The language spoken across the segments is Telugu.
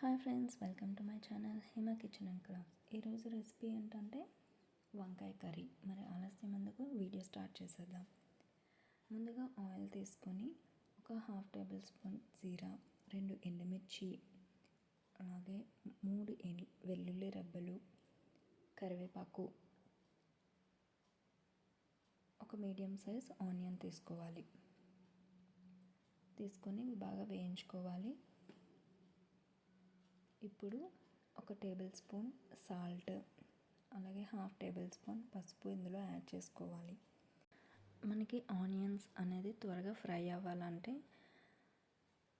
Hi friends welcome to my channel Hima kitchen and crafts. ఈరోజు రెసిపీ ఏంటంటే వంకాయ కర్రీ. మరి ఆలస్యం ఎందుకు? వీడియో స్టార్ట్ చేసేద్దాం. ముందుగా ఆయిల్ తీసుకొని ఒక హాఫ్ టేబుల్ స్పూన్ జీరా రెండు ఎండుమిర్చి అలాగే మూడు వెల్లుల్లి రెబ్బలు కరివేపాకు ఒక మీడియం సైజ్ ఆనియన్ తీసుకోవాలి. తీసుకొని బాగా వేయించుకోవాలి. ఇప్పుడు ఒక టేబుల్ స్పూన్ సాల్ట్ అలాగే హాఫ్ టేబుల్ స్పూన్ పసుపు ఇందులో యాడ్ చేసుకోవాలి. మనకి ఆనియన్స్ అనేది త్వరగా ఫ్రై అవ్వాలంటే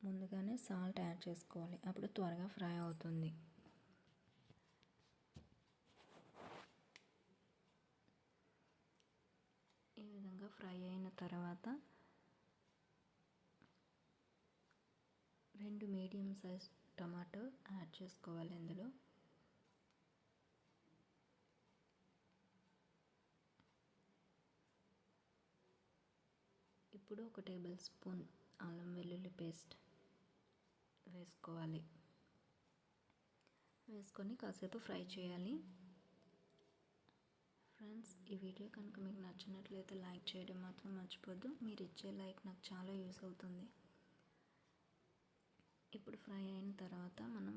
ముందుగానే సాల్ట్ యాడ్ చేసుకోవాలి. అప్పుడు త్వరగా ఫ్రై అవుతుంది. ఈ విధంగా ఫ్రై అయిన తర్వాత రెండు మీడియం సైజ్ టమాటో యాడ్ చేసుకోవాలి ఇందులో. ఇప్పుడు ఒక టేబుల్ స్పూన్ అల్లం వెల్లుల్లి పేస్ట్ వేసుకోవాలి. వేసుకొని కాసేపు ఫ్రై చేయాలి. ఫ్రెండ్స్ ఈ వీడియో కనుక మీకు నచ్చినట్లయితే లైక్ చేయడం మాత్రం మర్చిపోద్దు. మీరు ఇచ్చే లైక్ నాకు చాలా యూస్ అవుతుంది. ఇప్పుడు ఫ్రై అయిన తర్వాత మనం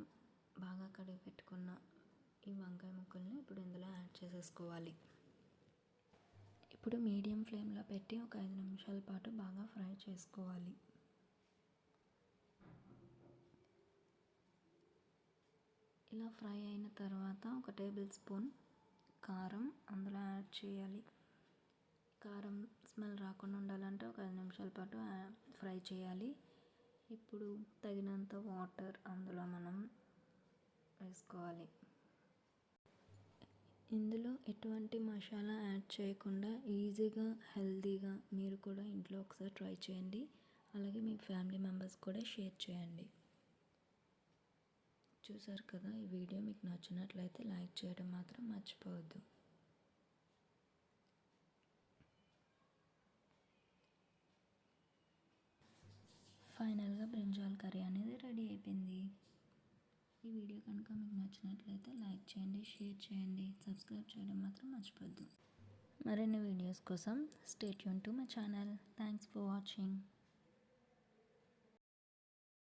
బాగా కడిగి పెట్టుకున్న ఈ వంకాయ ముక్కల్ని ఇప్పుడు ఇందులో యాడ్ చేసేసుకోవాలి. ఇప్పుడు మీడియం ఫ్లేమ్లో పెట్టి ఒక ఐదు నిమిషాల పాటు బాగా ఫ్రై చేసుకోవాలి. ఇలా ఫ్రై అయిన తర్వాత ఒక టేబుల్ స్పూన్ కారం అందులో యాడ్ చేయాలి. కారం స్మెల్ రాకుండా ఉండాలంటే ఒక ఐదు నిమిషాల పాటు ఫ్రై చేయాలి. ఇప్పుడు తగినంత వాటర్ అందులో మనం వేసుకోవాలి. ఇందులో ఎటువంటి మసాలా యాడ్ చేయకుండా ఈజీగా హెల్తీగా మీరు కూడా ఇంట్లో ఒకసారి ట్రై చేయండి. అలాగే మీ ఫ్యామిలీ మెంబర్స్ కూడా షేర్ చేయండి. చూసారు కదా ఈ వీడియో? మీకు నచ్చినట్లయితే లైక్ చేయడం మాత్రం మర్చిపోవద్దు. ఫైనల్గా బ్రింజాల్ కర్రీ అనేది రెడీ అయిపోయింది. ఈ వీడియో కనుక మీకు నచ్చినట్లయితే లైక్ చేయండి షేర్ చేయండి సబ్స్క్రైబ్ చేయడం మాత్రం మర్చిపోద్దు. మరిన్ని వీడియోస్ కోసం stay Yoon to my channel. Thanks for watching.